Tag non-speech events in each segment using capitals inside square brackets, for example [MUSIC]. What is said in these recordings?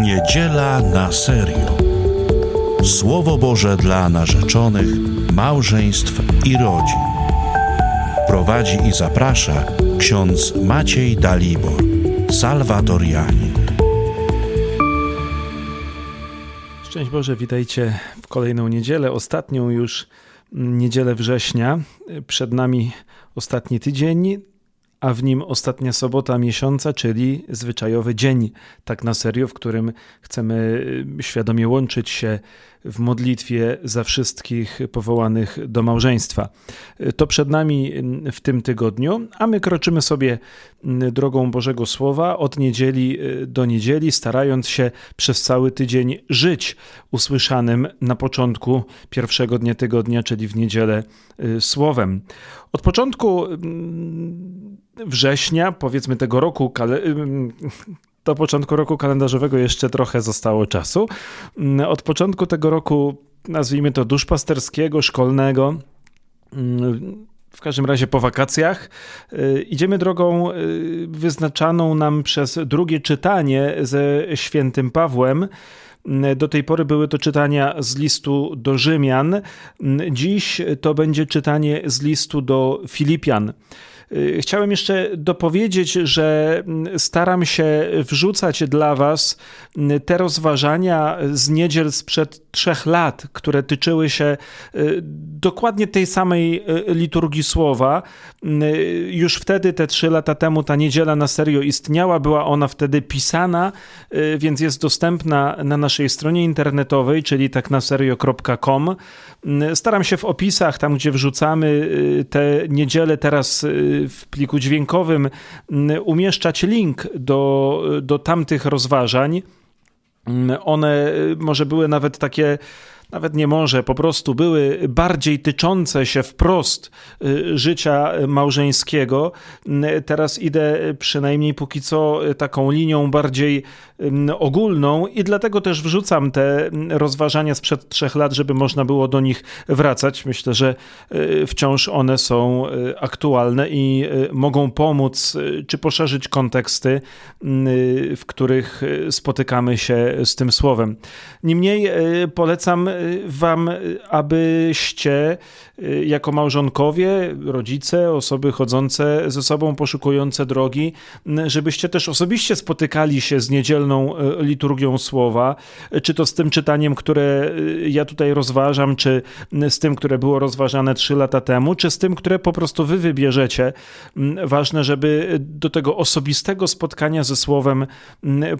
Niedziela na serio. Słowo Boże dla narzeczonych, małżeństw i rodzin. Prowadzi i zaprasza ksiądz Maciej Dalibor, salwatorianin. Szczęść Boże, witajcie w kolejną niedzielę, ostatnią już niedzielę września. Przed nami ostatni tydzień, a w nim ostatnia sobota miesiąca, czyli zwyczajowy dzień, tak na serio, w którym chcemy y, świadomie łączyć się w modlitwie za wszystkich powołanych do małżeństwa. To przed nami w tym tygodniu, a my kroczymy sobie drogą Bożego Słowa od niedzieli y, do niedzieli, starając się przez cały tydzień żyć usłyszanym na początku pierwszego dnia tygodnia, czyli w niedzielę y, Słowem. Od początku września, powiedzmy tego roku, do początku roku kalendarzowego jeszcze trochę zostało czasu. Mm, Od początku tego roku, nazwijmy to duszpasterskiego, szkolnego, mm, w każdym razie po wakacjach, y, idziemy drogą y, wyznaczaną nam przez drugie czytanie ze świętym Pawłem. Mm, Do tej pory były to czytania z listu do Rzymian. Dziś to będzie czytanie z listu do Filipian. Y, Chciałem jeszcze dopowiedzieć, że mm, staram się wrzucać dla Was mm, te rozważania z niedziel sprzed trzech lat, które tyczyły się y, dokładnie tej samej y, liturgii słowa. Mm, Już wtedy, te trzy lata temu, ta niedziela na serio istniała, była ona wtedy pisana, więc jest dostępna na naszej stronie internetowej, czyli tak taknaserio.com. Staram się w opisach, tam gdzie wrzucamy y, te niedziele teraz y, w pliku dźwiękowym, umieszczać link do, do tamtych rozważań. One y, może były nawet takie, nawet nie może, po prostu były bardziej tyczące się wprost y, życia małżeńskiego. Teraz idę przynajmniej póki co taką linią bardziej ogólną i dlatego też wrzucam te rozważania sprzed trzech lat, żeby można było do nich wracać. Myślę, że y, wciąż one są y, aktualne i mogą pomóc czy poszerzyć konteksty, w których spotykamy się z tym słowem. Niemniej polecam Wam, abyście y, jako małżonkowie, rodzice, osoby chodzące ze sobą, poszukujące drogi, żebyście też osobiście spotykali się z niedzielną y, liturgią słowa, czy to z tym czytaniem, które y, ja tutaj rozważam, czy z tym, które było rozważane trzy lata temu, czy z tym, które po prostu Wy wybierzecie. Ważne, żeby do tego osobistego spotkania ze Słowem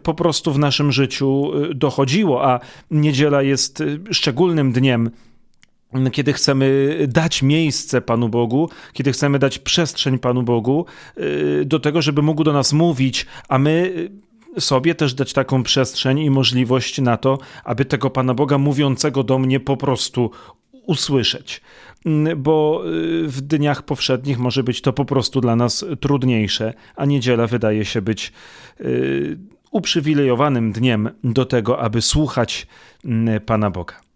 po prostu w naszym życiu dochodziło, a niedziela jest y, szczególnym dniem, kiedy chcemy dać miejsce Panu Bogu, kiedy chcemy dać przestrzeń Panu Bogu y, do tego, żeby mógł do nas mówić, a my sobie też dać taką przestrzeń i możliwość na to, aby tego Pana Boga mówiącego do mnie po prostu usłyszeć. Mm, Bo y, w dniach powszednich może być to po prostu dla nas trudniejsze, a niedziela wydaje się być y, uprzywilejowanym dniem do tego, aby słuchać mm, Pana Boga.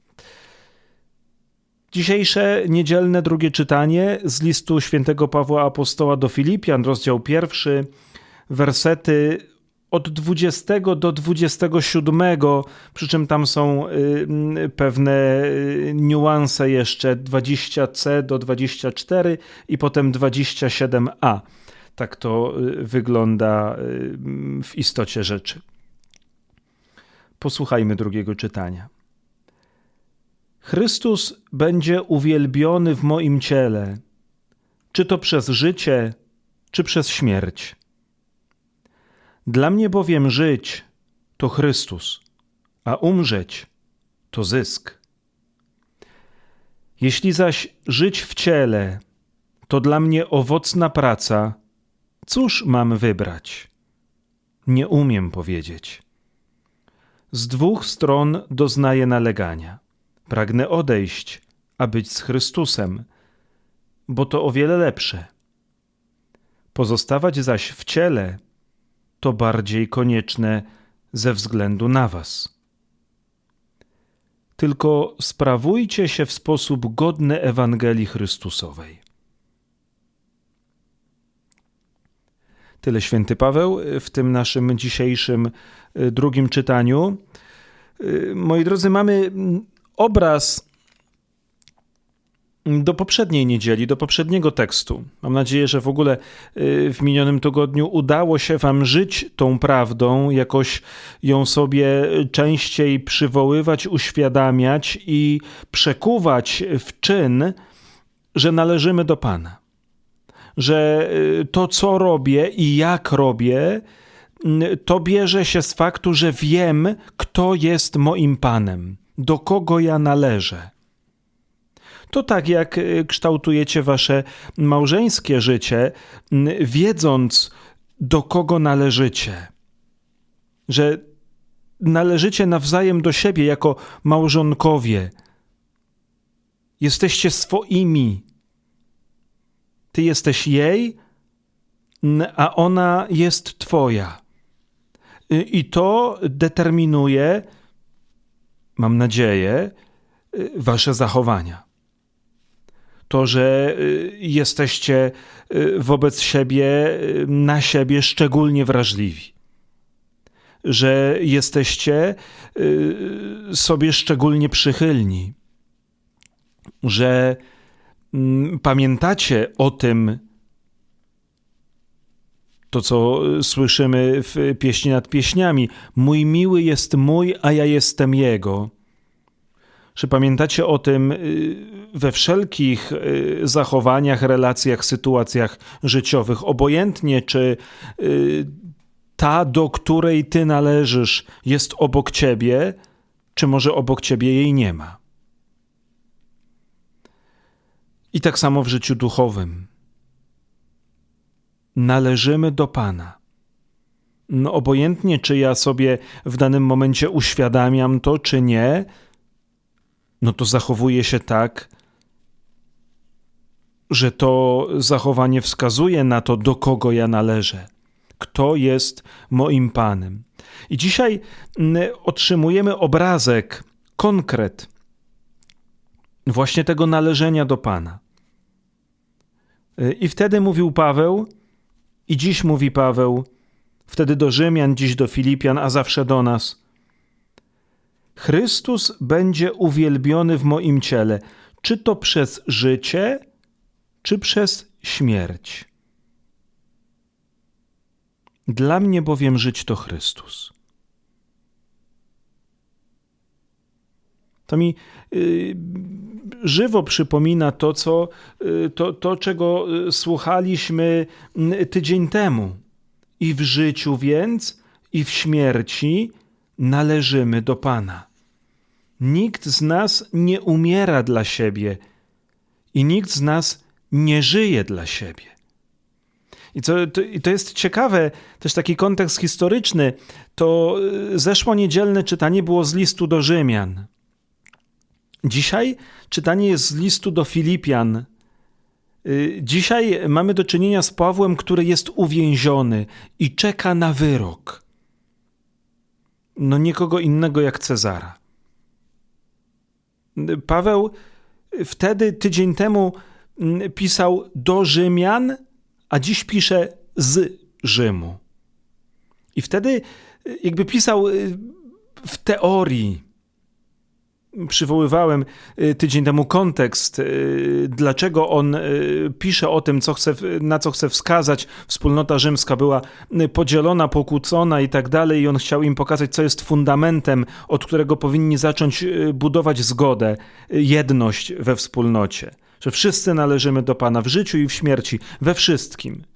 Dzisiejsze niedzielne drugie czytanie z listu świętego Pawła Apostoła do Filipian, rozdział pierwszy, wersety od 20 do 27, przy czym tam są y, mm, pewne y, niuanse jeszcze 20c do 24 i potem 27a. Tak to y, wygląda w istocie rzeczy. Posłuchajmy drugiego czytania. Chrystus będzie uwielbiony w moim ciele, czy to przez życie, czy przez śmierć. Dla mnie bowiem żyć to Chrystus, a umrzeć to zysk. Jeśli zaś żyć w ciele, to dla mnie owocna praca, cóż mam wybrać? Nie umiem powiedzieć. Z dwóch stron doznaję nalegania. Pragnę odejść, a być z Chrystusem, bo to o wiele lepsze. Pozostawać zaś w ciele to bardziej konieczne ze względu na Was. Tylko sprawujcie się w sposób godny Ewangelii Chrystusowej. Tyle święty Paweł w tym naszym dzisiejszym y, drugim czytaniu. Y, Moi drodzy, mamy obraz do poprzedniej niedzieli, do poprzedniego tekstu. Mam nadzieję, że w ogóle y, w minionym tygodniu udało się Wam żyć tą prawdą, jakoś ją sobie częściej przywoływać, uświadamiać i przekuwać w czyn, że należymy do Pana. Że y, to, co robię i jak robię, y, to bierze się z faktu, że wiem, kto jest moim Panem, do kogo ja należę. To tak jak y, kształtujecie wasze małżeńskie życie, wiedząc, do kogo należycie. Że należycie nawzajem do siebie jako małżonkowie. Jesteście swoimi. Ty jesteś jej, a ona jest twoja. Y, I to determinuje, mam nadzieję, y, wasze zachowania to, że y, jesteście y, wobec siebie, na siebie szczególnie wrażliwi. Że jesteście sobie szczególnie przychylni. Że mm, pamiętacie o tym, to co y, słyszymy w pieśni nad pieśniami. Mój miły jest mój, a ja jestem jego że pamiętacie o tym y, we wszelkich y, zachowaniach, relacjach, sytuacjach życiowych, obojętnie czy ta, do której ty należysz, jest obok ciebie, czy może obok ciebie jej nie ma. I tak samo w życiu duchowym. Należymy do Pana. No, obojętnie, czy ja sobie w danym momencie uświadamiam to, czy nie, no to zachowuje się tak, że to zachowanie wskazuje na to, do kogo ja należę, kto jest moim Panem. I dzisiaj mm, otrzymujemy obrazek, konkret właśnie tego należenia do Pana. Y, I wtedy mówił Paweł, i dziś mówi Paweł, wtedy do Rzymian, dziś do Filipian, a zawsze do nas – Chrystus będzie uwielbiony w moim ciele, czy to przez życie, czy przez śmierć. Dla mnie bowiem żyć to Chrystus. To mi y, żywo przypomina to, co, y, to, to, czego y, słuchaliśmy tydzień temu. I w życiu więc, i w śmierci należymy do Pana. Nikt z nas nie umiera dla siebie i nikt z nas nie żyje dla siebie. I, to, I to jest ciekawe, też taki kontekst historyczny. To y, zeszło niedzielne czytanie było z listu do Rzymian. Dzisiaj czytanie jest z listu do Filipian. Y, Dzisiaj mamy do czynienia z Pawłem, który jest uwięziony i czeka na wyrok. No nikogo innego jak Cezara. Paweł wtedy, tydzień temu, mm, pisał do Rzymian, a dziś pisze z Rzymu. I wtedy jakby pisał y, w teorii. Przywoływałem y, tydzień temu kontekst, y, dlaczego on pisze o tym, co chce, na co chce wskazać. Wspólnota rzymska była podzielona, pokłócona i tak dalej, i on chciał im pokazać, co jest fundamentem, od którego powinni zacząć budować zgodę, jedność we wspólnocie. Że wszyscy należymy do Pana w życiu i w śmierci, we wszystkim.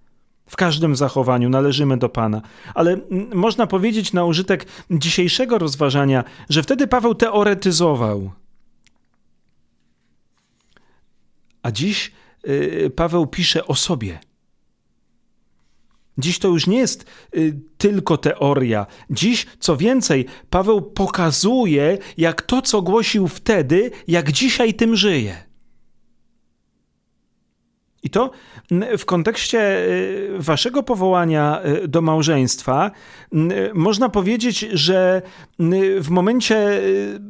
W każdym zachowaniu należymy do Pana. Ale można powiedzieć na użytek dzisiejszego rozważania, że wtedy Paweł teoretyzował. A dziś y, Paweł pisze o sobie. Dziś to już nie jest y, tylko teoria. Dziś, co więcej, Paweł pokazuje, jak to, co głosił wtedy, jak dzisiaj tym żyje. I to w kontekście y, waszego powołania y, do małżeństwa y, można powiedzieć, że w momencie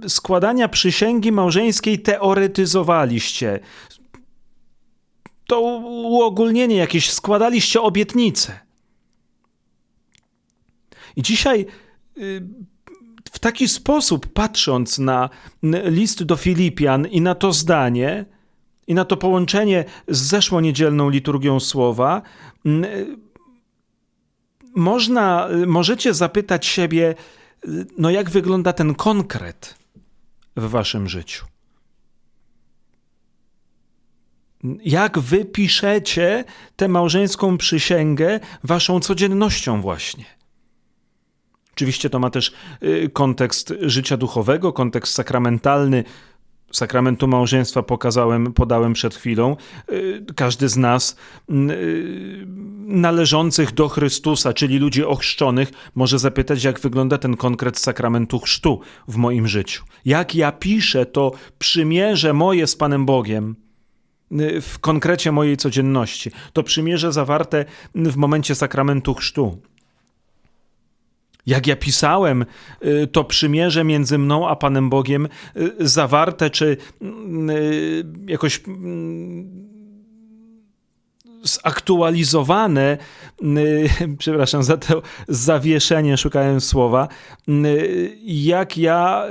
składania przysięgi małżeńskiej teoretyzowaliście. To uogólnienie jakieś, składaliście obietnice. I dzisiaj y, w taki sposób, patrząc na list do Filipian i na to zdanie, i na to połączenie z zeszłoniedzielną liturgią słowa, y, można, możecie zapytać siebie, y, no jak wygląda ten konkret w waszym życiu? Jak wy piszecie tę małżeńską przysięgę waszą codziennością właśnie? Oczywiście to ma też y, kontekst życia duchowego, kontekst sakramentalny. Sakramentu małżeństwa pokazałem, podałem przed chwilą. Y, Każdy z nas y, należących do Chrystusa, czyli ludzi ochrzczonych, może zapytać, jak wygląda ten konkret sakramentu chrztu w moim życiu. Jak ja piszę to przymierze moje z Panem Bogiem y, w konkrecie mojej codzienności. To przymierze zawarte w momencie sakramentu chrztu. Jak ja pisałem, y, to przymierze między mną a Panem Bogiem y, zawarte, czy mm, y, jakoś mm, zaktualizowane, [LAUGHS] przepraszam za to zawieszenie, szukałem słowa, jak ja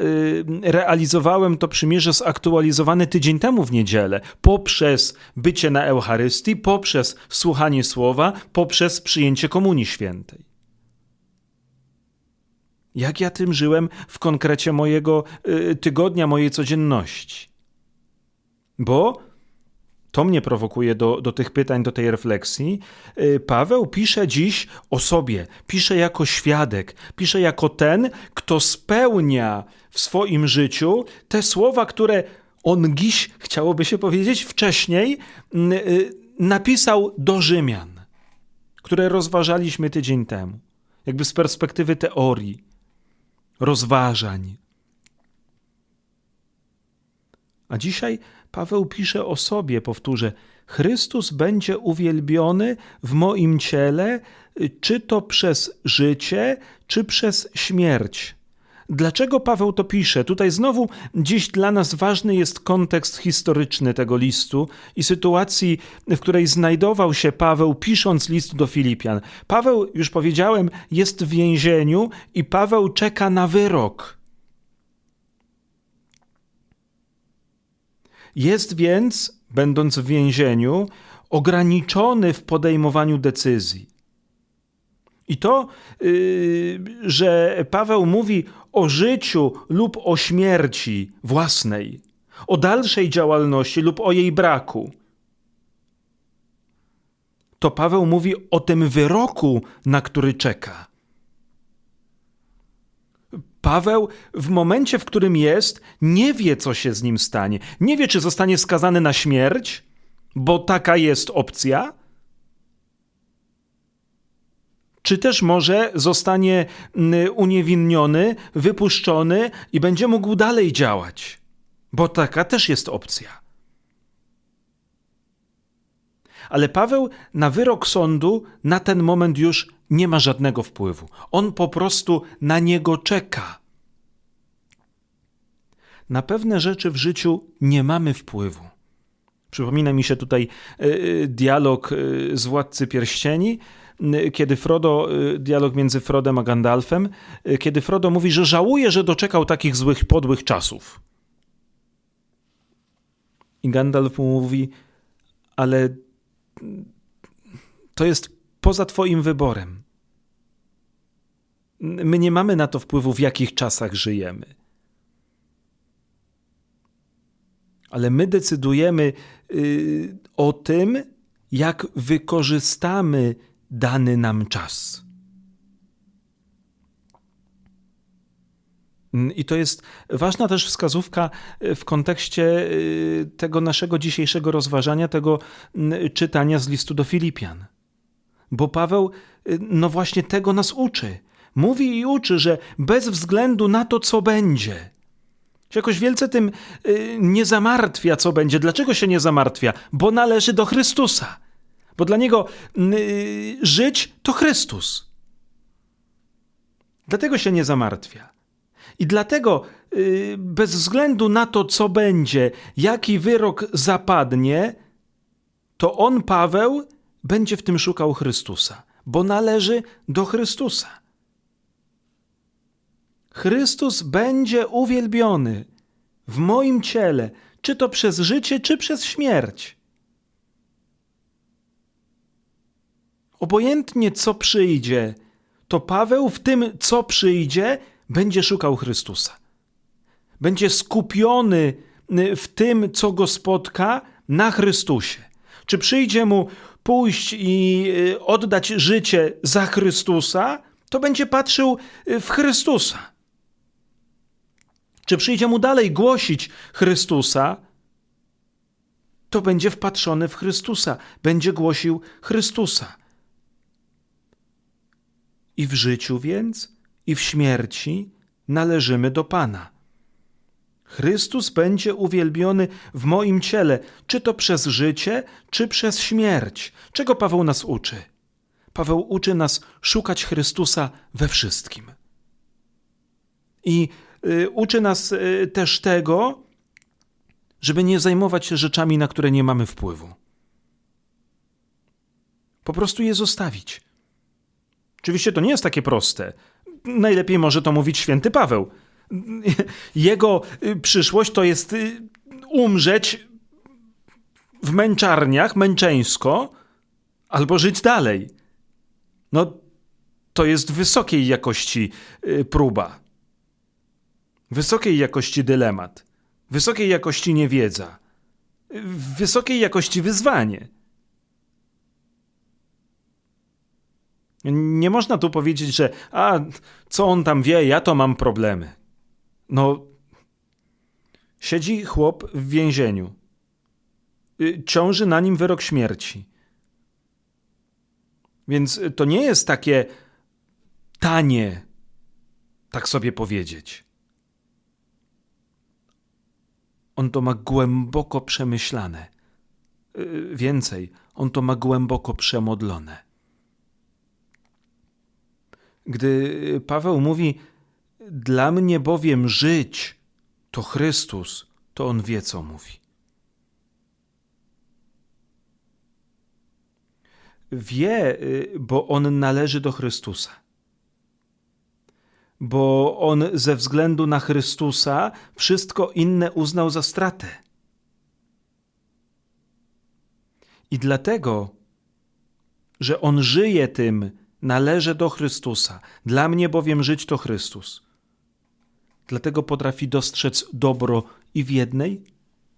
realizowałem to przymierze zaktualizowane tydzień temu w niedzielę, poprzez bycie na Eucharystii, poprzez słuchanie słowa, poprzez przyjęcie Komunii Świętej. Jak ja tym żyłem w konkrecie mojego y, tygodnia, mojej codzienności? Bo to mnie prowokuje do, do tych pytań, do tej refleksji. Y, Paweł pisze dziś o sobie, pisze jako świadek, pisze jako ten, kto spełnia w swoim życiu te słowa, które on dziś, chciałoby się powiedzieć, wcześniej y, y, napisał do Rzymian, które rozważaliśmy tydzień temu, jakby z perspektywy teorii rozważań. A dzisiaj Paweł pisze o sobie, powtórzę: Chrystus będzie uwielbiony w moim ciele, czy to przez życie, czy przez śmierć. Dlaczego Paweł to pisze? Tutaj znowu dziś dla nas ważny jest kontekst historyczny tego listu i sytuacji, w której znajdował się Paweł pisząc list do Filipian. Paweł, już powiedziałem, jest w więzieniu i Paweł czeka na wyrok. Jest więc, będąc w więzieniu, ograniczony w podejmowaniu decyzji. I to, yy, że Paweł mówi o życiu lub o śmierci własnej, o dalszej działalności lub o jej braku, to Paweł mówi o tym wyroku, na który czeka. Paweł w momencie, w którym jest, nie wie, co się z nim stanie. Nie wie, czy zostanie skazany na śmierć, bo taka jest opcja, czy też może zostanie mm, uniewinniony, wypuszczony i będzie mógł dalej działać, bo taka też jest opcja. Ale Paweł na wyrok sądu na ten moment już nie ma żadnego wpływu. On po prostu na niego czeka. Na pewne rzeczy w życiu nie mamy wpływu. Przypomina mi się tutaj y, dialog y, z Władcy Pierścieni, kiedy Frodo, y, dialog między Frodem a Gandalfem, y, kiedy Frodo mówi, że żałuje, że doczekał takich złych, podłych czasów. I Gandalf mu mówi, ale to jest poza twoim wyborem. My nie mamy na to wpływu, w jakich czasach żyjemy. Ale my decydujemy y, o tym, jak wykorzystamy dany nam czas. Mm, I to jest ważna też wskazówka y, w kontekście y, tego naszego dzisiejszego rozważania, tego czytania z listu do Filipian. Bo Paweł, y, no właśnie tego nas uczy. Mówi i uczy, że bez względu na to, co będzie, się jakoś wielce tym nie zamartwia, co będzie. Dlaczego się nie zamartwia? Bo należy do Chrystusa. Bo dla niego y, żyć to Chrystus. Dlatego się nie zamartwia. I dlatego y, bez względu na to, co będzie, jaki wyrok zapadnie, to on, Paweł, będzie w tym szukał Chrystusa, bo należy do Chrystusa. Chrystus będzie uwielbiony w moim ciele, czy to przez życie, czy przez śmierć. Obojętnie co przyjdzie, to Paweł w tym, co przyjdzie, będzie szukał Chrystusa. Będzie skupiony y, w tym, co go spotka, na Chrystusie. Czy przyjdzie mu pójść i y, oddać życie za Chrystusa, to będzie patrzył y, w Chrystusa. Czy przyjdzie mu dalej głosić Chrystusa, to będzie wpatrzony w Chrystusa, będzie głosił Chrystusa. I w życiu więc, i w śmierci należymy do Pana. Chrystus będzie uwielbiony w moim ciele, czy to przez życie, czy przez śmierć. Czego Paweł nas uczy? Paweł uczy nas szukać Chrystusa we wszystkim. I y, uczy nas y, też tego, żeby nie zajmować się rzeczami, na które nie mamy wpływu. Po prostu je zostawić. Oczywiście to nie jest takie proste. Najlepiej może to mówić święty Paweł. Jego y, przyszłość to jest y, umrzeć w męczarniach, męczeńsko, albo żyć dalej. No, to jest wysokiej jakości y, próba. Wysokiej jakości dylemat. Wysokiej jakości niewiedza. Wysokiej jakości wyzwanie. Nie można tu powiedzieć, że a co on tam wie, ja to mam problemy. No, siedzi chłop w więzieniu. Y, Ciąży na nim wyrok śmierci. Więc to nie jest takie tanie, tak sobie powiedzieć. On to ma głęboko przemyślane. Y, Więcej, on to ma głęboko przemodlone. Gdy Paweł mówi, dla mnie bowiem żyć to Chrystus, to on wie, co mówi. Wie, y, bo on należy do Chrystusa. Bo on ze względu na Chrystusa wszystko inne uznał za stratę. I dlatego, że on żyje tym, należę do Chrystusa. Dla mnie bowiem żyć to Chrystus. Dlatego potrafi dostrzec dobro i w jednej,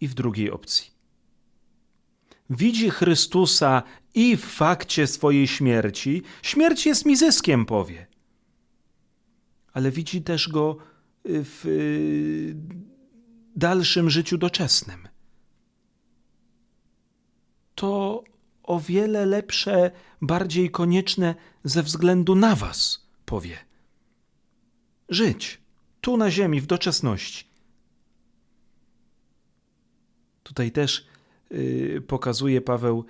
i w drugiej opcji. Widzi Chrystusa i w fakcie swojej śmierci. Śmierć jest mi zyskiem, powie. Ale widzi też go w y, dalszym życiu doczesnym. To o wiele lepsze, bardziej konieczne ze względu na Was, powie. Żyć tu na ziemi, w doczesności. Tutaj też y, pokazuje Paweł,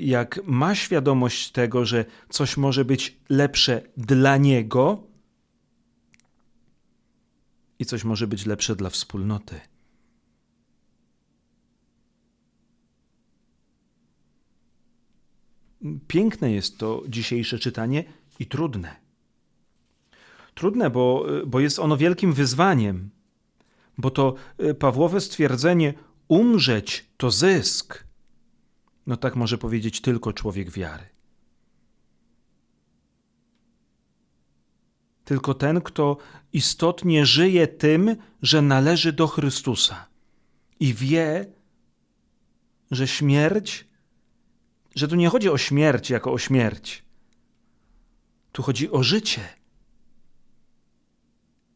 jak ma świadomość tego, że coś może być lepsze dla niego i coś może być lepsze dla wspólnoty. Piękne jest to dzisiejsze czytanie i trudne. Trudne, bo, bo jest ono wielkim wyzwaniem, bo to y, Pawłowe stwierdzenie umrzeć to zysk. No tak może powiedzieć tylko człowiek wiary. Tylko ten, kto istotnie żyje tym, że należy do Chrystusa i wie, że śmierć że tu nie chodzi o śmierć jako o śmierć. Tu chodzi o życie.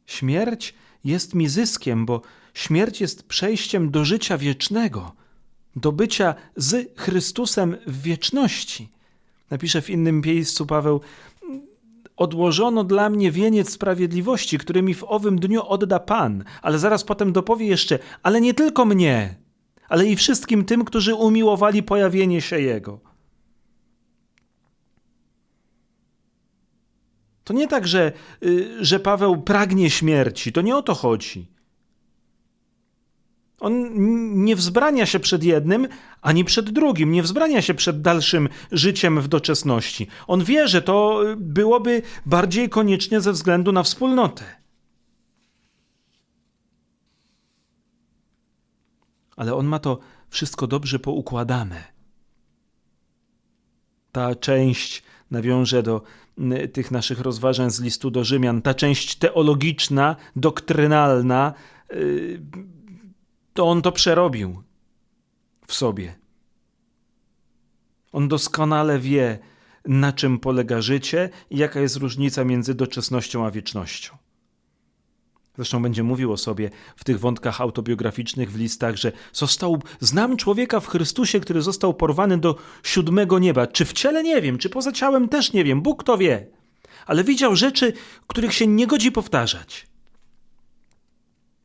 Śmierć jest mi zyskiem, bo śmierć jest przejściem do życia wiecznego, do bycia z Chrystusem w wieczności. Napisze w innym miejscu Paweł: Odłożono dla mnie wieniec sprawiedliwości, który mi w owym dniu odda Pan, ale zaraz potem dopowie jeszcze: Ale nie tylko mnie, ale i wszystkim tym, którzy umiłowali pojawienie się Jego. To nie tak, że, y, że Paweł pragnie śmierci, to nie o to chodzi. On nie wzbrania się przed jednym, ani przed drugim, nie wzbrania się przed dalszym życiem w doczesności. On wie, że to y, byłoby bardziej koniecznie ze względu na wspólnotę. Ale on ma to wszystko dobrze poukładane. Ta część nawiąże do tych naszych rozważań z listu do Rzymian, ta część teologiczna, doktrynalna, yy, to on to przerobił w sobie. On doskonale wie, na czym polega życie i jaka jest różnica między doczesnością a wiecznością. Zresztą będzie mówił o sobie w tych wątkach autobiograficznych, w listach, że został, znam człowieka w Chrystusie, który został porwany do siódmego nieba. Czy w ciele nie wiem, czy poza ciałem też nie wiem, Bóg to wie. Ale widział rzeczy, których się nie godzi powtarzać.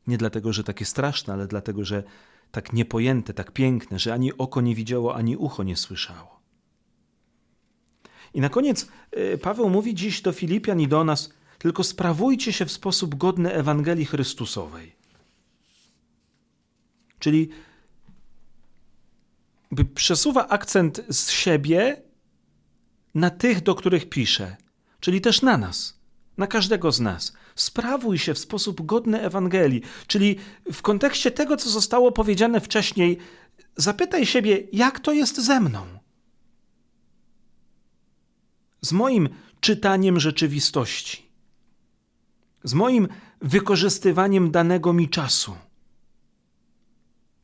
Nie dlatego, że takie straszne, ale dlatego, że tak niepojęte, tak piękne, że ani oko nie widziało, ani ucho nie słyszało. I na koniec y, Paweł mówi dziś do Filipian i do nas: tylko sprawujcie się w sposób godny Ewangelii Chrystusowej. Czyli przesuwa akcent z siebie na tych, do których pisze, czyli też na nas, na każdego z nas. Sprawuj się w sposób godny Ewangelii, czyli w kontekście tego, co zostało powiedziane wcześniej, zapytaj siebie, jak to jest ze mną? Z moim czytaniem rzeczywistości z moim wykorzystywaniem danego mi czasu.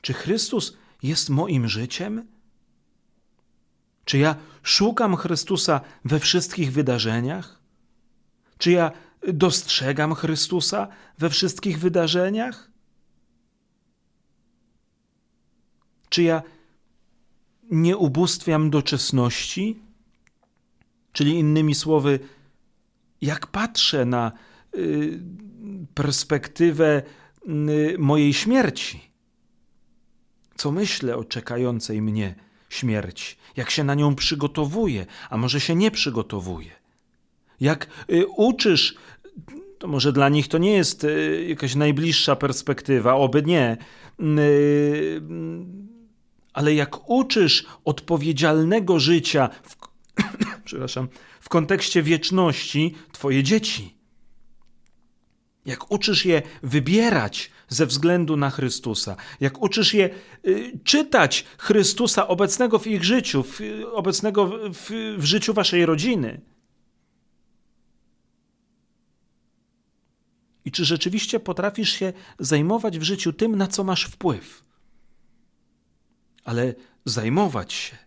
Czy Chrystus jest moim życiem? Czy ja szukam Chrystusa we wszystkich wydarzeniach? Czy ja dostrzegam Chrystusa we wszystkich wydarzeniach? Czy ja nie ubóstwiam doczesności? Czyli innymi słowy, jak patrzę na perspektywę y, mojej śmierci. Co myślę o czekającej mnie śmierci? Jak się na nią przygotowuję, a może się nie przygotowuję? Jak y, uczysz, to może dla nich to nie jest jakaś najbliższa perspektywa, oby nie, ale jak uczysz odpowiedzialnego życia w, [COUGHS] przepraszam, w kontekście wieczności Twoje dzieci jak uczysz je wybierać ze względu na Chrystusa, jak uczysz je y, czytać Chrystusa obecnego w ich życiu, w, obecnego w, w, w życiu waszej rodziny. I czy rzeczywiście potrafisz się zajmować w życiu tym, na co masz wpływ? Ale zajmować się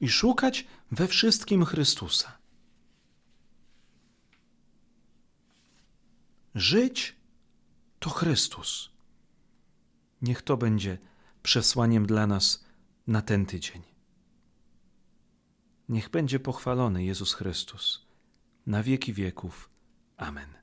i szukać we wszystkim Chrystusa. Żyć to Chrystus. Niech to będzie przesłaniem dla nas na ten tydzień. Niech będzie pochwalony Jezus Chrystus na wieki wieków. Amen.